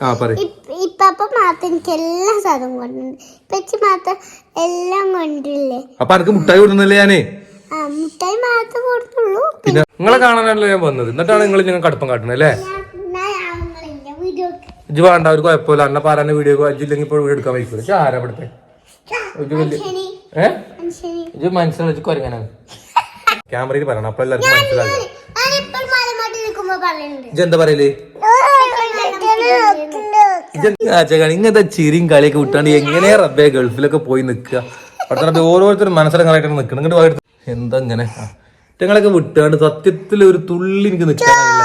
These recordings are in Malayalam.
മാത്രം എനിക്ക് എല്ലാ സാധനവും കൊണ്ടുണ്ട് ഇപ്പച്ചി മാത്രം എല്ലാം കൊണ്ടില്ലേ അപ്പൊ മുട്ടായി കൊടുക്കുന്നില്ലേ ഞാൻ? ആ മുട്ടായി മാത്രം കൊടുത്തുള്ളൂ. പിന്നെ നിങ്ങളെ കാണാനല്ലേ ഞാൻ വന്നത്? എന്നിട്ടാണ് നിങ്ങൾ ഞങ്ങൾ കടുപ്പം കാട്ടുന്നത് അല്ലേ? ഇജ്ജ് വേണ്ട ഒരു കുഴപ്പമില്ല. അന്ന പാരാന്റെ വീഡിയോ ഇല്ലെങ്കിൽ ഇപ്പോൾ വീഡിയോ എടുക്കാൻ വയ്ക്കുന്നത് ഇജ്ജ് ആരാ ഇവിടുത്തെ? ഇജ്ജ് വലിയ ഏ? ശരി ഇജ്ജ് മനസ്സിലാക്കി കൊരങ്ങനാണ് ക്യാമറയിൽ പറയണം. അപ്പൊ എല്ലാവർക്കും മനസ്സിലാകും. ഇജ്ജ് എന്താ പറയൽ? ഇങ്ങനത്തെ ചിരിയും കളിയൊക്കെ വിട്ടാണ്ട് എങ്ങനെ റബ്ബെ ഗൾഫിലൊക്കെ പോയി നിക്കുക അവിടുത്തെ റബ്ബെ ഓരോരുത്തരും മനസ്സിലങ്ങായിട്ടാണ് നിൽക്കണം. ഇങ്ങോട്ട് പോയിട്ട് എന്താ ഇങ്ങനെ? ഞങ്ങളൊക്കെ വിട്ടാണ്ട് സത്യത്തിൽ ഒരു തുള്ളി എനിക്ക് നിൽക്കാനില്ല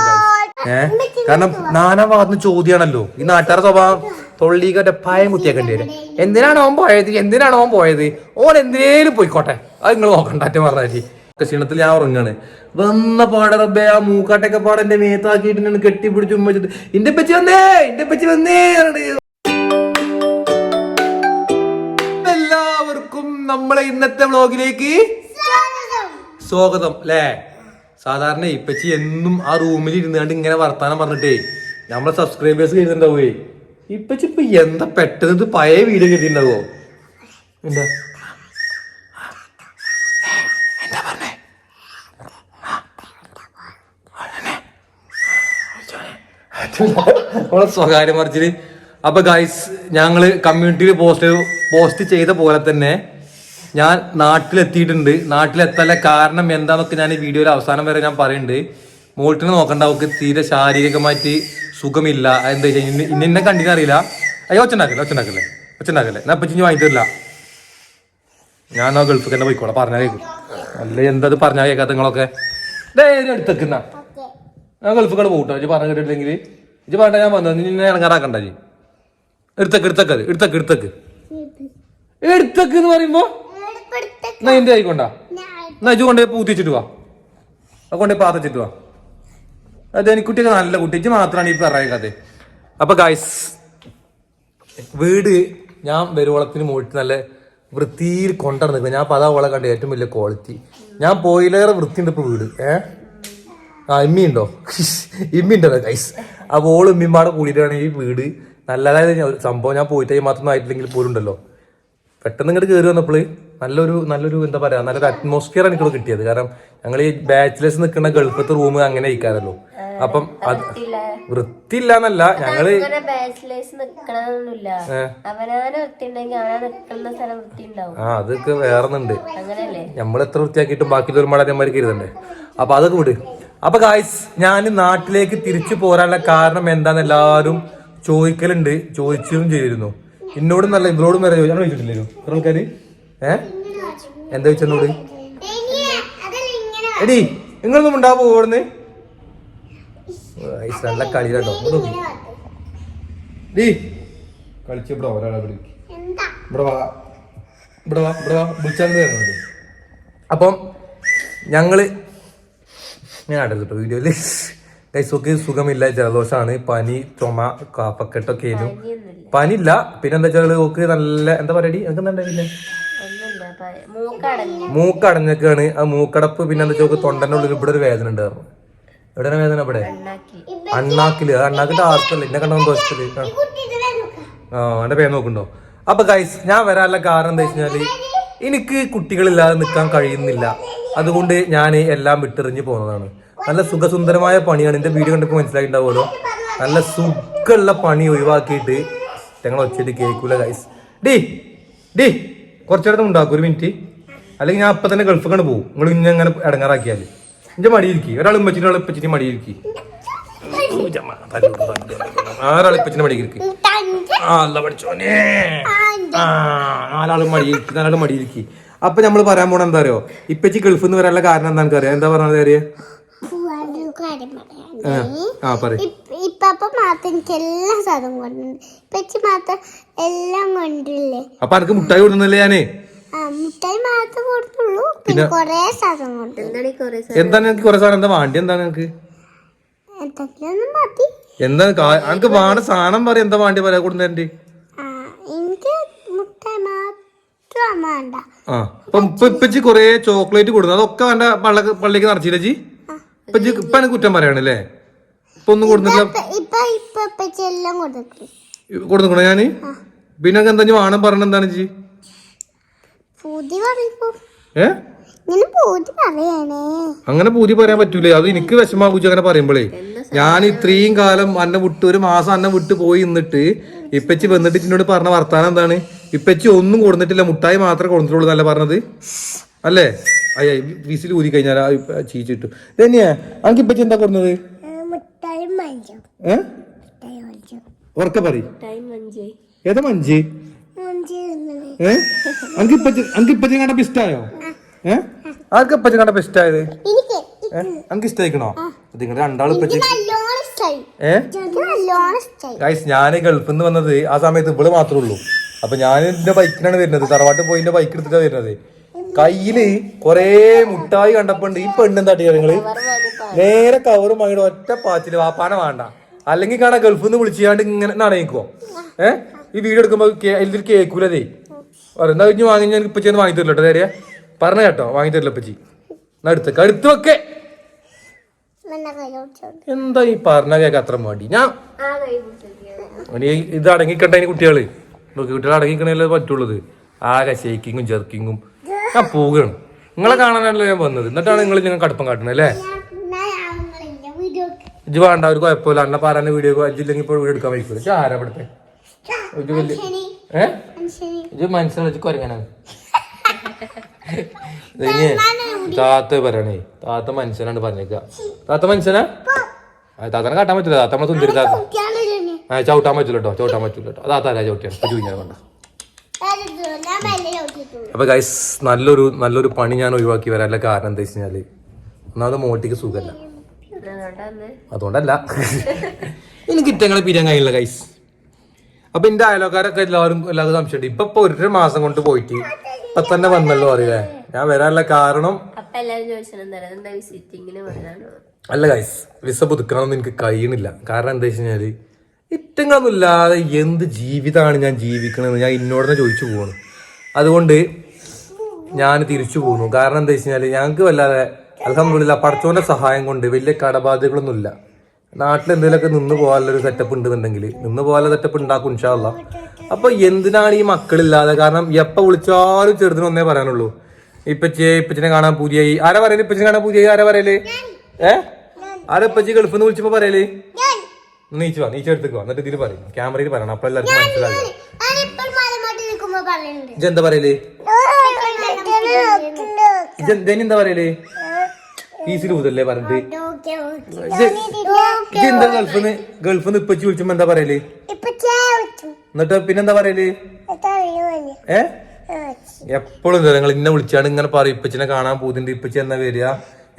ഏഹ് കാരണം നാനാ ഭാഗത്ത് ചോദ്യമാണല്ലോ. ഈ നാട്ടുകാരുടെ സ്വഭാവം തൊള്ളിക്കട്ടെ പായം കുത്തിയാക്കേണ്ടി വരും. എന്തിനാണ് ഓൻ പോയത്? എന്തിനാണ് ഓൻ പോയത്? ഓൻ എന്തിനേലും പോയിക്കോട്ടെ. അത് നിങ്ങൾ നോക്കണ്ട അറ്റം പറഞ്ഞാൽ ക്ഷീണത്തിൽ ഞാൻ ഉറങ്ങാണ്. വന്ന പാടെ റബ്ബേ ആ മൂക്കാട്ടൊക്കെ പാടെ എന്റെ മേത്താക്കിയിട്ട് ഞാൻ കെട്ടിപ്പിടിച്ച് ഉമ്മച്ചിട്ട് ഇന്റെ പച്ചി വന്നേ ഇന്റെ പച്ചി വന്നേ എല്ലാവർക്കും നമ്മളെ ഇന്നത്തെ വ്ളോഗിലേക്ക് സ്വാഗതം. അല്ലേ സാധാരണ ഇപ്പച്ചി എന്നും ആ റൂമിൽ ഇരുന്നാണ്ട് ഇങ്ങനെ വർത്താനം പറഞ്ഞിട്ടേ നമ്മളെ സബ്സ്ക്രൈബേഴ്സ് കരുതുണ്ടാവേ ഇപ്പച്ചി ഇപ്പൊ എന്താ പെട്ടെന്ന് പഴയ വീഡിയോ കരുതിണ്ടാവോ എന്താ? നമ്മളെ സ്വകാര്യം മറിച്ചിൽ. അപ്പൊ ഗൈസ് ഞങ്ങൾ കമ്മ്യൂണിറ്റിയിൽ പോസ്റ്റ് പോസ്റ്റ് ചെയ്ത പോലെ തന്നെ ഞാൻ നാട്ടിലെത്തിയിട്ടുണ്ട്. നാട്ടിലെത്തല്ല കാരണം എന്താന്നൊക്കെ ഞാൻ ഈ വീഡിയോയിൽ അവസാനം വരെ ഞാൻ പറയുന്നുണ്ട് മോൾട്ടിനെ നോക്കണ്ട അവൾക്ക് തീരെ ശാരീരികമായിട്ട് സുഖമില്ല. എന്താ ഇന്ന ഇന്ന എന്നെ കണ്ടിട്ട് അറിയില്ല. അയ്യോ ഒച്ചണ്ടാക്കല്ലേ ഒച്ചണ്ടാക്കല്ലേ ഒച്ചണ്ടാക്കല്ലേ. എന്നാ പറ്റി ഇനി വാങ്ങി തരില്ല ഞാൻ ആ ഗൾഫിൽ തന്നെ പോയിക്കോളാം. പറഞ്ഞാൽ കേൾക്കും അല്ല എന്താ പറഞ്ഞാൽ കേൾക്കാത്ത നിങ്ങളൊക്കെ? ധൈര്യം എടുത്തേക്കുന്ന ഞാൻ ഗൾഫിൽ പോകട്ടോ പറഞ്ഞു കേട്ടില്ലെങ്കിൽ ഇജ്ജ് പറഞ്ഞ ഞാൻ വന്നത് നിന്നെ ഇറങ്ങാറാക്കണ്ട ജി എടുത്തക്ക് എടുത്തക്ക് എടുത്തക്ക് എടുത്തക്ക്. എടുത്തക്ക് എന്ന് പറയുമ്പോ എന്നാ എന്റെ ആയിക്കൊണ്ടാ എന്നാ ഇജ്ജ് കൊണ്ടുപോയി പൂത്തിച്ചിട്ട് വാ. കൊണ്ടേ പാത്തിച്ചിട്ട് വാ. അത് എനിക്കുട്ടിയൊക്കെ നല്ല കുട്ടി ഇജ്ജ് മാത്രമാണ് ഈ പറയുന്നത് അപ്പൊ ഗായ്സ് വീട് ഞാൻ വരുവോളത്തിന് മോട്ട് നല്ല വൃത്തിയിൽ കൊണ്ടുവന്ന് നിൽക്കുക ഞാൻ പതാ ഓളെ കണ്ട ഏറ്റവും വലിയ ക്വാളിറ്റി ഞാൻ പോയിലേറെ വൃത്തിയുണ്ട് ഇപ്പൊ വീട്. ഏ? ആ ഇമ്മിയുണ്ടോ ഇമ്മിണ്ടല്ലോ ഗൈസ് അപ്പോൾ ഓൾ ഉമ്മിമ്പാടെ കൂടിയിട്ടാണ് ഈ വീട്. നല്ലതായത് സംഭവം ഞാൻ പോയിട്ട് മാത്രം ആയിട്ടില്ലെങ്കിൽ പോലും ഉണ്ടല്ലോ പെട്ടെന്ന് ഇങ്ങോട്ട് കയറി വന്നപ്പോൾ നല്ലൊരു നല്ലൊരു എന്താ പറയാ നല്ലൊരു അറ്റ്മോസ്ഫിയർ ആണ് എനിക്കിവിടെ കിട്ടിയത്. കാരണം ഞങ്ങൾ ഈ ബാച്ചിലേഴ്സ് നിൽക്കുന്ന ഗൾഫത്തെ റൂം അങ്ങനെ ഇരിക്കാറല്ലോ അപ്പം അത് വൃത്തിയില്ല എന്നല്ല ഞങ്ങൾ ആ അതൊക്കെ വേറെ അങ്ങനെയല്ലേ? നമ്മൾ എത്ര വൃത്തിയാക്കിയിട്ടും ബാക്കി തൊരുമാടന്മാർക്ക് കരുതണ്ടേ? അപ്പൊ അതൊക്കെ വിട്. അപ്പൊ ഗായ്സ് ഞാൻ നാട്ടിലേക്ക് തിരിച്ചു പോരാനുള്ള കാരണം എന്താന്ന് എല്ലാവരും ചോദിക്കലുണ്ട് ചോദിച്ചും ചെയ്തിരുന്നു. എന്നോടും നല്ല ഇവരോടും വരെ ചോദിച്ചു ചോദിച്ചിട്ടില്ലല്ലോ ഇത്ര ആൾക്കാര്? ഏ? എന്താ ചോദിച്ചെന്നോട് എടി നിങ്ങളൊന്നും ഉണ്ടാവും പോകുന്നത് ഗായ്സ് നല്ല കളി കേട്ടോ. ഡീ കളിച്ച് ഇവിടെ ഒരാളെ ഇവിടെ വാ. ഇവിടെ വാ ഇവിടെ വാ വിളിച്ചാൽ അപ്പം ഞങ്ങൾ ഞാൻ ആടല്ലോ കേട്ടോ വീഡിയോയിൽ കൈസോക്ക് സുഖമില്ല ജലദോഷമാണ് പനി ചുമ കാപ്പക്കെട്ടൊക്കെ ആയിരുന്നു. പനിയില്ല പിന്നെ എന്താ വെച്ചാൽ ഓക്ക് നല്ല എന്താ പറയടി എനിക്ക് എന്താ മൂക്കടങ്ങി മൂക്കടഞ്ഞൊക്കെയാണ് ആ മൂക്കടപ്പ് പിന്നെ എന്താ വെച്ചാൽ തൊണ്ടന്റെ ഉള്ളിൽ ഇവിടെ ഒരു വേദന ഉണ്ടായിരുന്നു എവിടെയാണ് വേദന ഇവിടെ? അണ്ണാക്കിൽ. അണ്ണാക്കിന്റെ ആർക്കല്ല എന്നെ കണ്ടോ ദോഷത്തിൽ ആ. ആ എന്റെ പേര് നോക്കുന്നുണ്ടോ? അപ്പൊ ഗൈസ് ഞാൻ വരാനുള്ള കാരണം എന്താ വെച്ചാൽ എനിക്ക് കുട്ടികളില്ലാതെ നിൽക്കാൻ കഴിയുന്നില്ല. അതുകൊണ്ട് ഞാൻ എല്ലാം വിട്ടെറിഞ്ഞ് പോകുന്നതാണ് നല്ല സുഖസുന്ദരമായ പണിയാണ്. എന്റെ വീഡിയോ കണ്ടപ്പോൾ മനസ്സിലായിട്ടുണ്ടാവുമല്ലോ? നല്ല സുഖമുള്ള പണി ഒഴിവാക്കിയിട്ട് ഞങ്ങൾ ഒച്ചയിട്ട് കേൾക്കൂല ഗൈസ് ഡി ഡി കുറച്ചിടത്തും ഉണ്ടാക്കും ഒരു മിനിറ്റ്. അല്ലെങ്കിൽ ഞാൻ അപ്പൊ തന്നെ ഗൾഫ് കണ്ട് പോകും. നിങ്ങൾ ഇന്നെ അങ്ങനെ ഇടങ്ങാറാക്കിയാൽ എന്റെ മടിയിരിക്കും ഒരാൾ ഉമ്മച്ചിന്റെ ഒരാൾ ഇപ്പച്ചിട്ട് മടിയിരിക്കും ആരാൾ ഇപ്പച്ചിന്റെ മടിയിരിക്കും ആ മടിയിരിക്കും നാലാളും മടിയിരിക്കും അപ്പൊ നമ്മൾ പറയാൻ പോണെന്താ അറിയോ? ഇപ്പച്ചി ഗൾഫിൽ നിന്ന് വരാനുള്ള കാരണം എന്താണെന്ന് അറിയാം എന്താ പറഞ്ഞത് അറിയാം കാര്യം പറയാം. ആ പറ ഇപ്പപ്പ മാത്രം എനിക്ക് എല്ലാ സാധനവും കൊണ്ടുണ്ട് ഇപ്പച്ചി മാത്രം എല്ലാം കൊണ്ടില്ലേ അപ്പൊ മുട്ടായി കൊടുക്കുന്നില്ലേ ഞാനേ? ആ മുട്ടായി മാത്രം കൊടുത്തുള്ളൂ. പിന്നെ കൊറേ സാധനം കൊണ്ട് എന്താണ് എനിക്ക് കൊറേ എന്താണ് എനിക്ക് കുറെ സാധനം? എന്താ വാണ്ടി എന്താണ് എനിക്ക് എന്തെങ്കിലും മതി. എന്താ വാണ സാധനം പറയാം. എന്താ വാണ്ടി പറയാ ആ എനിക്ക് മുട്ടായി മാത്രം വേണ്ട. ആ ഇപ്പൊ ഇപ്പച്ചി കൊറേ ചോക്ലേറ്റ് കൊടുക്കുന്നു. അതൊക്കെ പള്ള പള്ളിക്ക് നിറച്ചില്ല ജി ഇപ്പൊ കുറ്റം അല്ലേ പറയണല്ലേ? ഇപ്പൊ ഒന്നും കൊടുത്തില്ല ഇപ്പൊ ഇപ്പൊ ഇപ്പൊ ഇപ്പച്ചി എല്ലാം കൊടുക്കും കൊടുക്കണോ ഞാൻ? പിന്നെ എന്താ വാണം വേണം പറഞ്ഞ എന്താണ് ജി ഏ? അങ്ങനെ പൂതി പറയാൻ പറ്റൂലേ. അത് എനിക്ക് വിഷമാകൂച്ചു അങ്ങനെ പറയുമ്പോഴേ ഞാൻ ഇത്രയും കാലം അന്നെ വിട്ട് ഒരു മാസം അന്നെ വിട്ട് പോയി നിന്നിട്ട് ഇപ്പച്ചി വന്നിട്ട് എന്നോട് പറഞ്ഞ വർത്താനം എന്താണ്? ഇപ്പച്ചി ഒന്നും കൊടുത്തിട്ടില്ല മുട്ടായി മാത്രമേ കൊടുത്തിട്ടുള്ളൂ എന്നല്ല പറഞ്ഞത്? അല്ലേ? അയ്യ വിസിൽ ഊരി കഴിഞ്ഞാൽ ചീച്ചിട്ടു തന്നെയാ അനക്ക് ഇപ്പച്ചി എന്താ കൊടുന്നത്? മുട്ടായി മഞ്ചം. ഏ? മുട്ടായി മഞ്ചം. ഉറക്ക പറ ടൈം അഞ്ച് ഏതാ മഞ്ച്? ഏ? അനക്ക് ഇപ്പച്ചി അനക്ക് ഇപ്പച്ചി കണ്ടപ്പോ ഇഷ്ടായോ ഏ? ആർക്ക് ഇപ്പച്ചി കണ്ടപ്പോ ഇഷ്ടായത് അനക്ക് ഇഷ്ടായിക്കണോ? നിങ്ങൾ രണ്ടാളും ഇപ്പച്ചി നല്ലോണം ഇഷ്ടായി. ഏ? എനിക്ക് ഇഷ്ടായി. ഗൈസ് ഞാൻ ഗൾഫിൽ നിന്ന് വന്നത് ആ സമയത്ത് ഇവൾ മാത്രമേ ഉള്ളൂ. അപ്പൊ ഞാൻ എന്റെ ബൈക്കിനാണ് വരുന്നത്. തറവാട്ട് പോയി എന്റെ ബൈക്ക് എടുത്തിട്ടാണ് വരുന്നത്. കയ്യിൽ കൊറേ മുട്ടായി കണ്ടപ്പോണ്ട് ഈ പെണ്ണെന്താ നിങ്ങൾ നേരെ കവറും വാങ്ങിയിട്ട് ഒറ്റ പാച്ചിൽ വാപ്പാന വേണ്ട. അല്ലെങ്കിൽ കാണാൻ ഗൾഫിൽ നിന്ന് വിളിച്ചാണ്ട് ഇങ്ങനെ നടക്കുവോ ഏഹ് ഈ വീഡിയോ എടുക്കുമ്പോ ഇതിൽ കേക്കൂലതേ. പറയുന്ന കഴിഞ്ഞ് വാങ്ങി ഞാൻ ഇപ്പൊ ചെന്ന് വാങ്ങി തരില്ല കേട്ടോ നേരെയാ പറഞ്ഞ കേട്ടോ വാങ്ങി തരില്ല ഇപ്പച്ചി. എന്നാ എടുത്ത് അടുത്ത് വെക്കേ. എന്നെ എന്താ ഈ പറഞ്ഞ കേക്ക് അത്ര മടി? ഞാൻ ഇത് അടങ്ങിക്കട്ടെ കുട്ടികൾ. നോക്കി കുട്ടികൾ അടങ്ങിക്കണല്ലേ പറ്റുള്ളത് ആകെ ഷേക്കിങ്ങും ജെർക്കിങ്ങും ഞാൻ പോവുകയാണ്. നിങ്ങളെ കാണാനല്ലോ ഞാൻ വന്നത്? എന്നിട്ടാണ് നിങ്ങൾ ഞങ്ങൾ കടുപ്പം കാട്ടുന്നത് അല്ലേ? ഇജ് വേണ്ട ഒരു കുഴപ്പമില്ല. അന്ന പാരാന്റെ വീഡിയോ ഇല്ലെങ്കിൽ ഇപ്പോൾ വീഡിയോ എടുക്കാൻ വയ്ക്കില്ല ഇജ് ആരാ ഇവിടുത്തെ? ഇജ് വലിയ ഏ? കുരങ്ങനാണ് താത്ത പറയണേ താത്ത മനുഷ്യനാണ് പറഞ്ഞേക്ക. താത്ത മനുഷ്യനാ? താത്തനെ കാട്ടാൻ പറ്റില്ല. താത്ത നമ്മളെ തുന്തിരി താത്ത. ചവിട്ടാൻ പറ്റില്ല കേട്ടോ ചവിട്ടാൻ പറ്റില്ല കേട്ടോ. അതാ താരാ ചവിട്ടിയാണ് ചൂഞ്ഞാൽ കൊണ്ട? മെല്ലെ ചോദിച്ചിട്ടുള്ളൂ അപ്പൊ ഗൈസ് നല്ലൊരു നല്ലൊരു പണി ഞാൻ ഒഴിവാക്കി വരാനുള്ള കാരണം എന്താ വെച്ച് കഴിഞ്ഞാൽ ഒന്നാമത് മോട്ടിക്ക് സുഖമല്ല അതുകൊണ്ടല്ല. എനിക്ക് ഇറ്റങ്ങളെ പിരിയാൻ കഴിയില്ല ഗൈസ് അപ്പൊ എന്റെ അയലോക്കാരൊക്കെ എല്ലാവരും എല്ലാവരും സംശയമുണ്ട്. ഇപ്പൊ ഇപ്പൊ ഒരു മാസം കൊണ്ട് പോയിട്ട് ഇപ്പൊ തന്നെ വന്നല്ലോ അറിയേ ഞാൻ വരാനുള്ള കാരണം അല്ല ഗൈസ് വിസ പുതുക്കണമെന്ന് എനിക്ക് കഴിയണില്ല. കാരണം എന്താ വെച്ച് കഴിഞ്ഞാൽ ഇറ്റങ്ങളൊന്നും ഇല്ലാതെ എന്ത് ജീവിതമാണ് ഞാൻ ജീവിക്കണമെന്ന് ഞാൻ ഇന്നോട് തന്നെ ചോദിച്ചു പോകണം അതുകൊണ്ട് ഞാൻ തിരിച്ചു പോകുന്നു കാരണം എന്താ വെച്ച് കഴിഞ്ഞാൽ ഞങ്ങൾക്ക് വല്ലാതെ അലഹമില്ല പടച്ചോന്റെ സഹായം കൊണ്ട് വലിയ കടബാധ്യതകളൊന്നും ഇല്ല നാട്ടിൽ എന്തെങ്കിലുമൊക്കെ നിന്ന് പോകാനുള്ള ഒരു സെറ്റപ്പ് ഉണ്ടെന്നുണ്ടെങ്കിൽ നിന്ന് പോകാനുള്ള സെറ്റപ്പ് ഉണ്ടാക്കും ഇൻഷാല്ല അപ്പൊ എന്തിനാണ് ഈ മക്കളില്ലാതെ? കാരണം എപ്പ വിളിച്ചാലും ചെറുതിന് ഒന്നേ പറയാനുള്ളൂ. ഇപ്പച്ചേ ഇപ്പച്ചിനെ കാണാൻ പൂതിയായി. ആരാ പറയൽ? ഇപ്പച്ചിനെ കാണാൻ പൂതിയായി? ആരാ പറയൽ? ഏ? ആരാ ഇപ്പച്ചി ഗൾഫിൽ നിന്ന് വിളിച്ചപ്പോ പറയൽ? നീച്ചു വാ നീച്ചു എടുത്തേക്ക് വാ. എന്നിട്ട് ഇതിൽ പറയും. ക്യാമറയിൽ പറയണം. അപ്പൊ എല്ലാവർക്കും മനസ്സിലാകും ഞാനിപ്പോൾ പറയല്ലേ എന്താ പറയൽ? ഫീസിൽ ഊതല്ലേ പറഞ്ഞിട്ട്. ഇജെന്താ ഗൾഫിന്ന്? ഗൾഫിന്ന് ഇപ്പച്ചി വിളിച്ചുമ്പോ എന്താ പറയൽ? എന്നിട്ട് പിന്നെന്താ പറയൽ? ഏ? എപ്പോഴും നിങ്ങൾ ഇന്നെ വിളിച്ചാണ് ഇങ്ങനെ പറയും. ഇപ്പച്ചിനെ കാണാൻ പോകുന്നുണ്ട്. ഇപ്പച്ചി എന്നാ വരിക?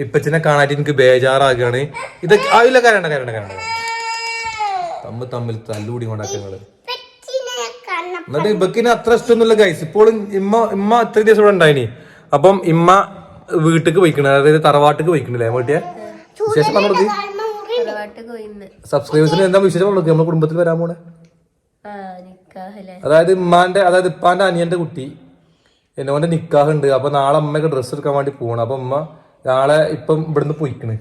ഇപ്പച്ചിനെ കാണാനായിട്ട് എനിക്ക് ബേജാറാകുകയാണ്. ഇത് ആയില്ല കരണ്ട കരണ്ട കരണ്ട തമ്മിൽ തമ്മിൽ തല്ലുകൂടി കൊണ്ടാക്കി നിങ്ങൾ. പെച്ചിനെ കണ്ണ എന്നിട്ട് ബക്കിന് അത്ര ഇഷ്ടമൊന്നുമില്ല ഗൈസ് ഇപ്പോഴും ഇമ്മ ഇമ്മ ഇത്ര ദിവസം ഇവിടെ ഉണ്ടായിനി. അപ്പം ഇമ്മ വീട്ടിക്ക് പോയിക്കണ. അതായത് തറവാട്ടിക്ക് പോയിക്കണില്ലേ? വീട്ടിയെ വിശേഷം പറഞ്ഞു സബ്സ്ക്രൈബേഴ്സിന് എന്താ വിശേഷം പറഞ്ഞു നമ്മുടെ കുടുംബത്തിൽ വരാൻ പോണേ. അതായത് ഇമ്മാന്റെ അതായത് ഇപ്പാന്റെ അനിയന്റെ കുട്ടി. എന്നോന്റെ നിക്കാഹ് ഉണ്ട് അപ്പൊ നാളെ അമ്മയൊക്കെ ഡ്രസ്സ് എടുക്കാൻ വേണ്ടി പോകണം അപ്പൊ ഉമ്മ നാളെ ഇപ്പം ഇവിടുന്ന് പോയിക്കണ്.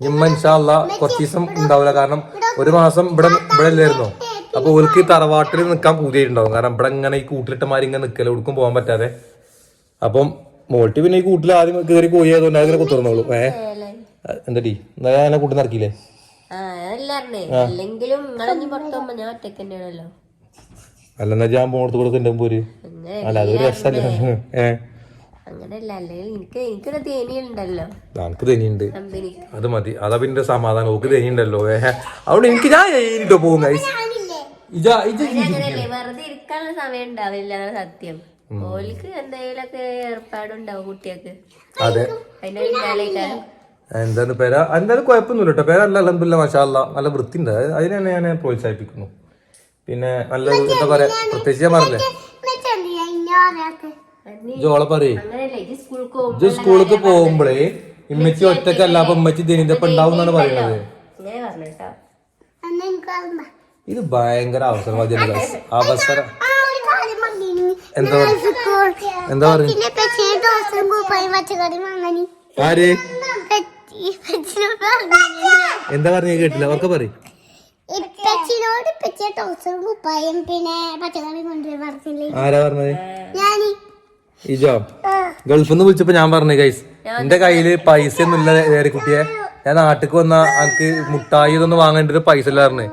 ഇമ്മ ഇൻഷാല്ല കുറച്ച് ദിവസം ഉണ്ടാവില്ല. കാരണം ഒരു മാസം ഇവിടെ ഇവിടെ അല്ലായിരുന്നോ അപ്പൊ ഓൽക്ക് ഈ തറവാട്ടിൽ നിൽക്കാൻ പൂതിയായിട്ടുണ്ടാവും. കാരണം ഇവിടെ ഇങ്ങനെ ഈ കൂട്ടിലിട്ടമാരി ഇങ്ങനെ നിൽക്കല എവിടേക്കും പോകാൻ പറ്റാതെ. അപ്പം മോട്ടി പിന്നെ ഈ കൂട്ടിൽ ആദ്യം കയറി പോയി അതുകൊണ്ട് അതിനെ കുത്തിറന്നോളൂ ഏ? എന്താടി? എന്നാ എന്നെ കൂട്ടി നടക്കില്ലേ? ആ എന്നാ ഞാൻ പോണത്ത് കൊടുക്കണ്ട പോര്. അല്ല അതൊരു രസമല്ലേ ഏ? എനിക്ക് തേനിയുണ്ട്. അത് മതി. അതാ പിന്നെ സമാധാനം. ഓക്ക് തേനിയുണ്ടല്ലോ. അതുകൊണ്ട് എനിക്ക് ഞാൻ ഏനിട്ടോ പോകും ഗൈസ് ഇജ ഇജ അങ്ങനെയല്ലേ വെറുതെ ഇരിക്കാനുള്ള സമയം ഉണ്ടാവില്ല സത്യം. ഓലിക്ക് എന്തെങ്കിലുമൊക്കെ ഏർപ്പാടുണ്ടാവും കുട്ടികൾക്ക്. അതെ. അതിന്റെ പിന്നാലേക്കാരും എന്താണ് പേര? എന്തായാലും കുഴപ്പമൊന്നുമില്ല കേട്ടോ. പേര നല്ല അലമ്പില്ല മഷാല്ല നല്ല വൃത്തിയുണ്ട്. ഉണ്ട് അതിനെ തന്നെ ഞാൻ പ്രോത്സാഹിപ്പിക്കുന്നു. പിന്നെ നല്ല എന്താ പറയാ പ്രത്യേകിച്ച് ഞാൻ പറഞ്ഞില്ലേ? ജോളെ പറയേ. ഇത് സ്കൂളിലേക്ക് പോകുമ്പോഴേ ഇമ്മച്ചി ഒറ്റക്കല്ല അപ്പൊ ഇമ്മച്ചി ദൈനത്തെ ഉണ്ടാവും എന്നാണ് പറയുന്നത് ഇത് ഭയങ്കര അവസരവാദിയാണ് അവസര. എന്താ എന്താ പറയുക ആര്? എന്താ പറഞ്ഞ? കേട്ടില്ല. ഒക്കെ പറയും. ആരാ പറഞ്ഞത്? ഇജോ ഗൾഫിൽ നിന്ന് വിളിച്ചപ്പോ ഞാൻ പറഞ്ഞു ഗൈസ് എന്റെ കയ്യിൽ പൈസ ഒന്നും ഇല്ല കുട്ടിയെ. ഞാൻ നാട്ടിക്ക് വന്ന എനിക്ക് മുട്ടായി ഇതൊന്നും വാങ്ങേണ്ടത് പൈസ ഇല്ല പറഞ്ഞു.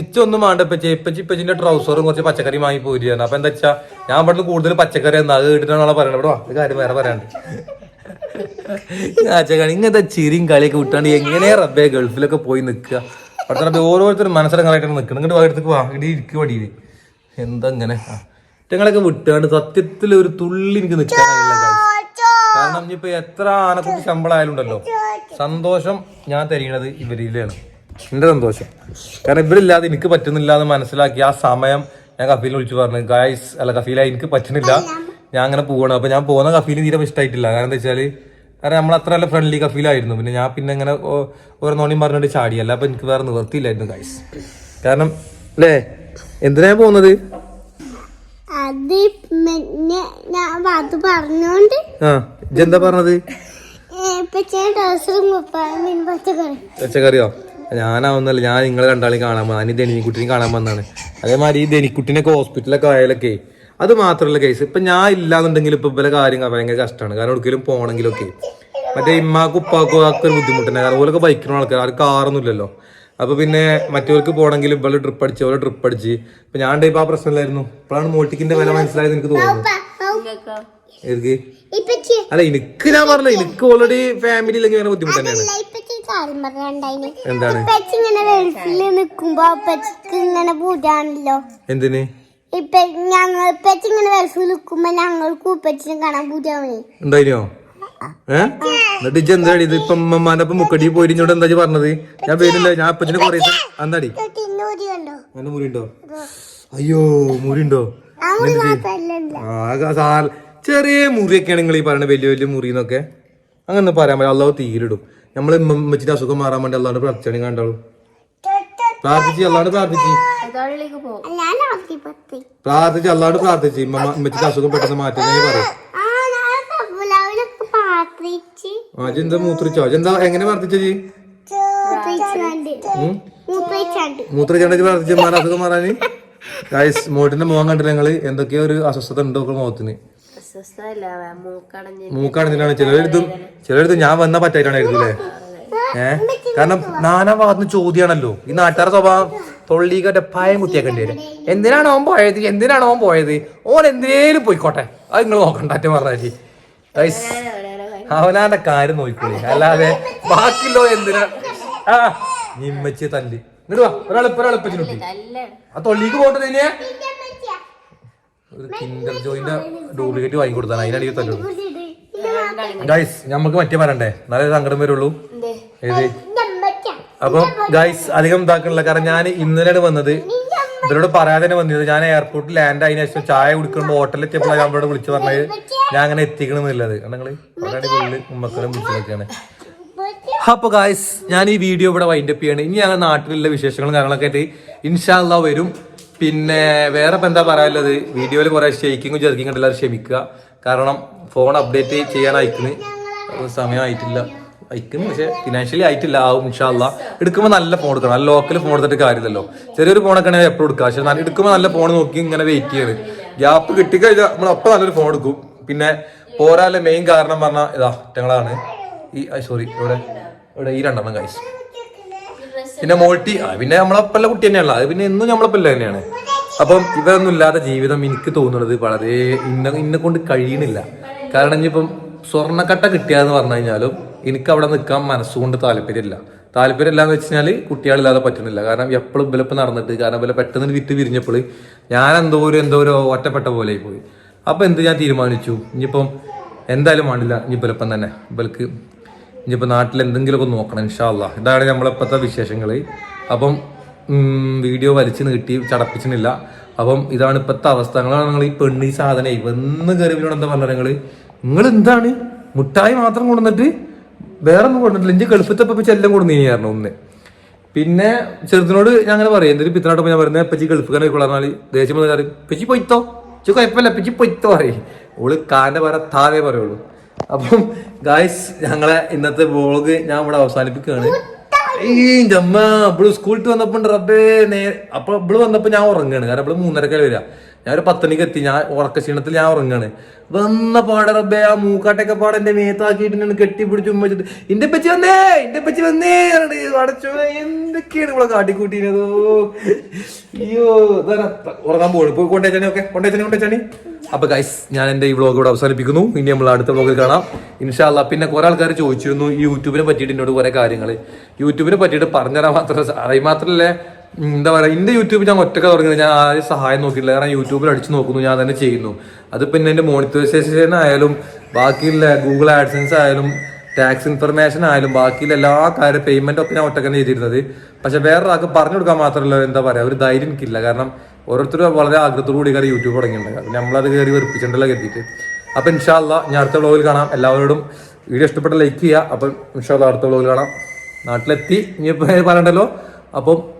ഇച്ചൊന്നും വേണ്ട ഇപ്പച്ചി. ഇപ്പച്ചി ഇപ്പച്ചിന്റെ ട്രൗസറും കുറച്ച് പച്ചക്കറി വാങ്ങി പോയിരുന്നു അപ്പൊ എന്താ വെച്ചാ ഞാൻ ഇവിടുന്ന് കൂടുതൽ പച്ചക്കറി എന്നാ അത് കേട്ടിട്ടാണ് പറയണത്. ഇവിടെ അത് കാര്യം വേറെ പറയാണ്ട് ആച്ചക്കാണ് ഇങ്ങനത്തെ ചിരിയും കളിയൊക്കെ വിട്ടാണ്ട് എങ്ങനെ റബ്ബേ ഗൾഫിലൊക്കെ പോയി നിക്കുക. അവിടുത്തെ റബ്ബേ ഓരോരുത്തരും മനസ്സിലങ്ങനായിട്ടാണ് നിൽക്കണം ഇങ്ങോട്ട് അടുത്തേക്ക് വാ. ഇടി ഇരിക്കുക വടിയിൽ എന്താ ഇങ്ങനെ? ഞങ്ങളൊക്കെ വിട്ടാണ്ട് സത്യത്തിൽ ഒരു തുള്ളി എനിക്ക് guys. കാരണം ഇനിയിപ്പോ എത്ര ആനക്കുട്ടി ശമ്പളം ആയാലുണ്ടല്ലോ. സന്തോഷം ഞാൻ തരീണത് ഇവരിലാണ്. എന്റെ സന്തോഷം. കാരണം ഇവരില്ലാതെ എനിക്ക് പറ്റുന്നില്ല എന്ന് മനസ്സിലാക്കി ആ സമയം ഞാൻ കഫീലിനെ വിളിച്ചു പറഞ്ഞു ഗായ്സ് അല്ല കഫീല എനിക്ക് പറ്റുന്നില്ല. ഞാൻ അങ്ങനെ പോകണം അപ്പോൾ ഞാൻ പോകുന്ന കഫീലിന് തീരെ ഇഷ്ടമായിട്ടില്ല കാരണം എന്താ വെച്ചാൽ കാരണം നമ്മൾ അത്ര നല്ല ഫ്രണ്ട്ലി കഫീലായിരുന്നു. പിന്നെ ഞാൻ പിന്നെ ഇങ്ങനെ ഓരോ നോണിയും പറഞ്ഞിട്ട് ചാടിയല്ല. അപ്പോൾ എനിക്ക് വേറെ നിവർത്തിയില്ലായിരുന്നു ഗായ്സ് കാരണം അല്ലേ എന്തിനാ ഞാൻ പോകുന്നത്? അത് ഞാൻ അത് പറഞ്ഞോണ്ട് ആ ഇജെന്താ പറഞ്ഞത്? പച്ചക്കറിയോ? ഞാനാവുന്നല്ല ഞാൻ നിങ്ങളെ രണ്ടാളെയും കാണാൻ വന്നു ഞാൻ ധനിക്കുട്ടിനെയും കാണാൻ വന്നാണ് അതേമാതിരി ഈ ധനിക്കുട്ടിനൊക്കെ ഹോസ്പിറ്റലൊക്കെ ആയാലൊക്കെ അത് മാത്രമല്ല കേസ് ഇപ്പം ഞാൻ ഇല്ലാന്നുണ്ടെങ്കിൽ ഇപ്പം ഇവരെ കാര്യങ്ങൾ ഭയങ്കര കഷ്ടമാണ്. കാരണം ഒരിക്കലും പോകണമെങ്കിലൊക്കെ മറ്റേ ഇമ്മാക്കും ഉപ്പാക്കും ഒക്കെ ഒരു ബുദ്ധിമുട്ടുണ്ട് കാരണം ഓലൊക്കെ ബൈക്കിനുള്ള ആൾക്കാർ ആർക്കും കാറൊന്നും ഇല്ലല്ലോ അപ്പൊ പിന്നെ മറ്റവർക്ക് പോകണമെങ്കിൽ ഇവൾ ട്രിപ്പ് അടിച്ച് ഓരോ ട്രിപ്പ് അടിച്ച്. ഇപ്പം ഞാൻ ഇപ്പോൾ ആ പ്രശ്നമില്ലായിരുന്നു? ഇപ്പോഴാണ് മോട്ടിക്കിന്റെ വില മനസ്സിലായത് എനിക്ക് തോന്നുന്നു. അല്ല എനിക്ക് ഞാൻ പറഞ്ഞില്ല എനിക്ക് ഓൾറെഡി ഫാമിലി ഇല്ലെങ്കിൽ വേറെ ബുദ്ധിമുട്ട് തന്നെയാണ്. കാര്യം പറഞ്ഞിട്ടുണ്ടായിന്. എന്താണ്? ഇപ്പച്ചി ഇങ്ങനെ ഗൾഫിൽ നിക്കുമ്പോ ഇപ്പച്ചിക്ക് ഇങ്ങനെ പൂജാണല്ലോ എന്തിന്? ഇപ്പൊ ഞങ്ങൾ ഇപ്പച്ചി ഇങ്ങനെ നിക്കുമ്പോ ഞങ്ങൾക്ക് കാണാൻ പൂജാവേ ഉണ്ടായിനോ? ഏ? എന്നിട്ട് ഇജ്ജ് എന്താടി ഇത് ഇപ്പൊ ഉമ്മമാന്റെ ഒപ്പം മുക്കടി പോയിരുന്നോട് എന്താ പറഞ്ഞത്? ഞാൻ പേരില്ല ഞാൻ അപ്പച്ചനെ കൊറേ എന്താടി? അങ്ങനെ മുറി അയ്യോ മുറി ഉണ്ടോ ആ ആകെ സാ- ചെറിയ മുറിയൊക്കെയാണ് നിങ്ങൾ ഈ പറയുന്നത് വലിയ വലിയ മുറി എന്നൊക്കെ അങ്ങനെ പറയാൻ പറ്റില്ല അള്ളാഹ് തീരിടും നമ്മൾ ഉമ്മച്ചിന്റെ അസുഖം മാറാൻ വേണ്ടി അല്ലാണ്ട് പ്രാർത്ഥിച്ചാണ് കണ്ടോളൂ. പ്രാർത്ഥിച്ച് അല്ലാണ്ട് പ്രാർത്ഥിച്ച്. പ്രാർത്ഥിച്ച് അല്ലാണ്ട് പ്രാർത്ഥിച്ച്. ഉമ്മച്ചിന്റെ അസുഖം പെട്ടെന്ന് മാറ്റുന്നേ പറയും. അജെന്താ മൂത്രിച്ചോ? അജെന്താ എങ്ങനെ പ്രാർത്ഥിച്ചി മൂത്രച്ചണ്ടച്ച് പ്രാർത്ഥിച്ച മാറാ അസുഖം മാറാന്? മോട്ടിന്റെ മുഖം കണ്ടില്ല ഞങ്ങൾ. എന്തൊക്കെയോ ഒരു അസ്വസ്ഥത ഉണ്ടോ ഒക്കെ മുഖത്തിന് ചിലരെടുത്തും ചിലരെടുത്തും ഞാൻ വന്ന പറ്റായിട്ടാണ് എഴുതൂലേ ഏഹ് കാരണം നാനാ ഭാഗത്തുനിന്ന് ചോദ്യമാണല്ലോ ഈ നാട്ടുകാരുടെ സ്വഭാവം തൊള്ളിക്കട്ടെ പായം കുത്തിയാക്കേണ്ടി വരും. എന്തിനാണ് ഓൻ പോയത്? എന്തിനാണ് ഓൻ പോയത്? ഓൻ എന്തിനേലും പോയിക്കോട്ടെ. അത് നിങ്ങൾ നോക്കണ്ട അറ്റ പറഞ്ഞാൽ. അവനാന്റെ കാര്യം നോക്കിക്കോളി. അല്ലാതെ ബാക്കിയുള്ളോ എന്തിനാ? ആ നിമ്മച്ചി തല്ലി. ഇങ്ങോട്ട് വാ. ഒരാളിപ്പ ഒരാളിപ്പച്ചിനുട്ടി അല്ല ആ തൊള്ളിക്ക് പോട്ടെ തന്നെ ഒരു കിൻഡർ ജോയിന്റെ ഡ്യൂപ്ലിക്കേറ്റ് വാങ്ങി കൊടുത്താണ് അതിനടിയിൽ തല്ലുള്ളൂ ഗൈസ് നമുക്ക് മറ്റേ പറയണ്ടേ നല്ല സങ്കടം വരുള്ളൂ. ഏത്? അപ്പം ഗൈസ് അധികം ഇതാക്കണില്ല. കാരണം ഞാൻ ഇന്നലെയാണ് വന്നത്. ഇവരോട് പറയാതെ തന്നെ വന്നത്. ഞാൻ എയർപോർട്ടിൽ ലാൻഡ് ആയതിനു ശേഷം ചായ കുടിക്കുമ്പോൾ ഹോട്ടലിൽ എത്തിയപ്പോഴാണ് അവരോട് വിളിച്ചു പറഞ്ഞത്. ഞാൻ അങ്ങനെ എത്തിക്കണമെന്നുള്ളത് കാരണം വീട്ടിൽ വളരെ വലിയ ഉമ്മക്കലും വിളിച്ചതൊക്കെയാണ് അപ്പൊ ഗായ്സ് ഞാൻ ഈ വീഡിയോ ഇവിടെ വൈൻഡപ്പ് ചെയ്യാണ്. ഇനി ഞങ്ങൾ നാട്ടിലുള്ള വിശേഷങ്ങളും കാര്യങ്ങളൊക്കെ ആയിട്ട് ഇൻഷാല്ല വരും. പിന്നെ വേറെ ഇപ്പം എന്താ പറയാനുള്ളത്? വീഡിയോയിൽ കുറേ ഷെയ്ക്കിങ്ങും ജെർക്കിങ്ങും എല്ലാവരും ക്ഷമിക്കുക. കാരണം ഫോൺ അപ്ഡേറ്റ് ചെയ്യാൻ അയക്കുന്നു സമയമായിട്ടില്ല അയക്കുന്നു പക്ഷെ ഫിനാൻഷ്യലി ആയിട്ടില്ല. ആവും ഇൻഷാല്ല എടുക്കുമ്പോൾ നല്ല ഫോൺ എടുക്കണം. നല്ല ലോക്കൽ ഫോൺ എടുത്തിട്ട് കാര്യമില്ലല്ലോ. ചെറിയൊരു ഫോണൊക്കെ ആണെങ്കിൽ എപ്പോഴും എടുക്കുക പക്ഷെ നല്ല എടുക്കുമ്പോൾ നല്ല ഫോൺ നോക്കി ഇങ്ങനെ വെയിറ്റ് ചെയ്യാണ്. ഗ്യാപ്പ് കിട്ടിക്കഴിഞ്ഞാൽ നമ്മൾ അപ്പം നല്ലൊരു ഫോൺ എടുക്കും. പിന്നെ പോരാലെ മെയിൻ കാരണം പറഞ്ഞാൽ ഇതാ ഞങ്ങളാണ് ഈ സോറി ഇവിടെ ഇവിടെ ഈ രണ്ടെണ്ണം കായ്സ് പിന്നെ മോൾട്ടി പിന്നെ നമ്മളപ്പല്ല കുട്ടി തന്നെയാണല്ലോ. അത് പിന്നെ എന്നും നമ്മളപ്പല്ല തന്നെയാണ്. അപ്പം ഇവരൊന്നും ഇല്ലാത്ത ജീവിതം എനിക്ക് തോന്നുന്നത് വളരെ ഇന്ന ഇന്നെ കൊണ്ട് കഴിയണില്ല. കാരണം ഇനിയിപ്പം സ്വർണക്കട്ട കിട്ടിയാന്ന് പറഞ്ഞു കഴിഞ്ഞാലും എനിക്ക് അവിടെ നിൽക്കാൻ മനസ്സുകൊണ്ട് താല്പര്യമില്ല. താല്പര്യമില്ല എന്ന് വെച്ച് കുട്ടികളില്ലാതെ പറ്റുന്നില്ല. കാരണം എപ്പോഴും ഇവലപ്പം നടന്നിട്ട് കാരണം ഇവലെ പെട്ടെന്ന് വിറ്റ് വിരിഞ്ഞപ്പോൾ ഞാൻ എന്തോ ഒരു എന്തോ ഒരു ഒറ്റപ്പെട്ട പോലെ പോയി. അപ്പൊ എന്ത് ഞാൻ തീരുമാനിച്ചു? ഇനിയിപ്പം എന്തായാലും വേണ്ടില്ല. ഇനി ഇവലപ്പം തന്നെ. ഇവർക്ക് ഇനിയിപ്പോൾ നാട്ടിൽ എന്തെങ്കിലുമൊക്കെ നോക്കണം ഇൻഷാല്ല ഇതാണ് നമ്മളിപ്പോഴത്തെ വിശേഷങ്ങൾ അപ്പം വീഡിയോ വലിച്ചു നീട്ടി ചടപ്പിച്ചിട്ടില്ല. അപ്പം ഇതാണ് ഇപ്പോഴത്തെ അവസ്ഥ. നിങ്ങളാണ് നിങ്ങൾ ഈ പെണ്ണ് ഈ സാധനം വന്ന് എന്താ പറഞ്ഞത് നിങ്ങൾ നിങ്ങൾ എന്താണ് മുട്ടായി മാത്രം കൊണ്ടുവന്നിട്ട് വേറെ ഒന്നും കൊണ്ടുവന്നില്ല ഇഞ്ചി ഗൾഫത്തെ ഇപ്പം ചെല്ലം കൊണ്ടു നീയായിരുന്നു ഒന്ന്. പിന്നെ ചെറുതിനോട് ഞാൻ അങ്ങനെ പറയും എന്തൊരു പിത്തനായിട്ട് ഞാൻ പറയുന്നത് പച്ചി ഗൾഫ് കാരണം കൊള്ളാൽ ദേഷ്യം വന്ന് പറയും പച്ചി പൊയ്ത്തോ? ചു കുഴപ്പമില്ല പച്ചി പൊയ്ത്തോ പറയും. ഓൾ കാന്റെ പറ താവേ പറയുള്ളൂ. അപ്പം ഗായ്സ് ഞങ്ങളെ ഇന്നത്തെ വ്ളോഗ് ഞാൻ ഇവിടെ അവസാനിപ്പിക്കുകയാണ്. ഈ ജമ്മ ഇവൾ സ്കൂളിൽ വന്നപ്പോൾ റബ്ബേ നേ അപ്പൊ ഇവിടെ വന്നപ്പോൾ ഞാൻ ഉറങ്ങുകയാണ്. കാരണം ഇവിടെ മൂന്നരക്കല്ല വരിക. ഞാൻ ഒരു പത്തണിക്ക് എത്തി. ഞാൻ ഉറക്ക ക്ഷീണത്തിൽ ഞാൻ ഉറങ്ങാണ്. വന്ന പാടെ റബ്ബേ ആ മൂക്കാട്ടൊക്കെ പാടെ എന്റെ മേത്താക്കിയിട്ട് ഞാൻ കെട്ടിപ്പിടിച്ച് ഉമ്മച്ചിട്ട് ഇന്റെ പച്ചി വന്നേ ഇന്റെ പച്ചി വന്നേ അടച്ചു എന്തൊക്കെയാണ് ഇവിടെ കാട്ടിക്കൂട്ടിനതോ അയ്യോ ഉറങ്ങാൻ പോകണം പോയി കൊണ്ടേച്ചാണി ഓക്കെ. കൊണ്ടേച്ചാണി കൊണ്ടേച്ചാണി. അപ്പൊ ഗൈസ് ഞാൻ എന്റെ ഈ വ്ളോഗ് ഇവിടെ അവസാനിപ്പിക്കുന്നു. ഇനി നമ്മൾ അടുത്ത വ്ളോഗിൽ കാണാം. ഇൻഷാല്ല പിന്നെ കുറെ ആൾക്കാർ ചോദിച്ചിരുന്നു യൂട്യൂബിനെ പറ്റിയിട്ട് എന്നോട് കുറെ കാര്യങ്ങൾ യൂട്യൂബിനെ പറ്റിയിട്ട് പറഞ്ഞുതരാൻ മാത്രം അറിയ മാത്രമല്ല ഉം, എന്താ പറയുക എന്റെ യൂട്യൂബ് ഞാൻ ഒറ്റയ്ക്ക് തുടങ്ങി ഞാൻ ആരും സഹായം നോക്കിയില്ല കാരണം യൂട്യൂബിൽ അടിച്ചു നോക്കുന്നു. ഞാൻ തന്നെ ചെയ്യുന്നു. അത് പിന്നെ എന്റെ മോണിറ്റൈസേഷൻ ആയാലും ബാക്കിയുള്ള ഗൂഗിൾ ആഡ്സൻസ് ആയാലും ടാക്സ് ഇൻഫർമേഷൻ ആയാലും ബാക്കിയുള്ള എല്ലാ കാര്യ പേയ്മെന്റ് ഒക്കെ ഞാൻ ഒറ്റക്കാണ് ചെയ്തിരുന്നത്. പക്ഷെ വേറൊരാൾക്ക് പറഞ്ഞു കൊടുക്കാൻ മാത്രമല്ല എന്താ പറയുക ഒരു ധൈര്യം എനിക്കില്ല. കാരണം ഓരോരുത്തരും വളരെ ആഗ്രഹത്തോടു കൂടി കയറി യൂട്യൂബ് തുടങ്ങിയിട്ടുണ്ട്. നമ്മളത് കയറി വെറുപ്പിച്ചിട്ടുണ്ടല്ലോ കരുതിയിട്ട്. അപ്പം ഇൻഷാല്ല ഞാൻ അടുത്ത വ്ളോഗിൽ കാണാം. എല്ലാവരോടും വീഡിയോ ഇഷ്ടപ്പെട്ട ലൈക്ക് ചെയ്യുക. അപ്പം ഇൻഷാല്ല അടുത്ത വ്ളോഗിൽ കാണാം. നാട്ടിലെത്തി. ഇനി പറയണ്ടല്ലോ അപ്പം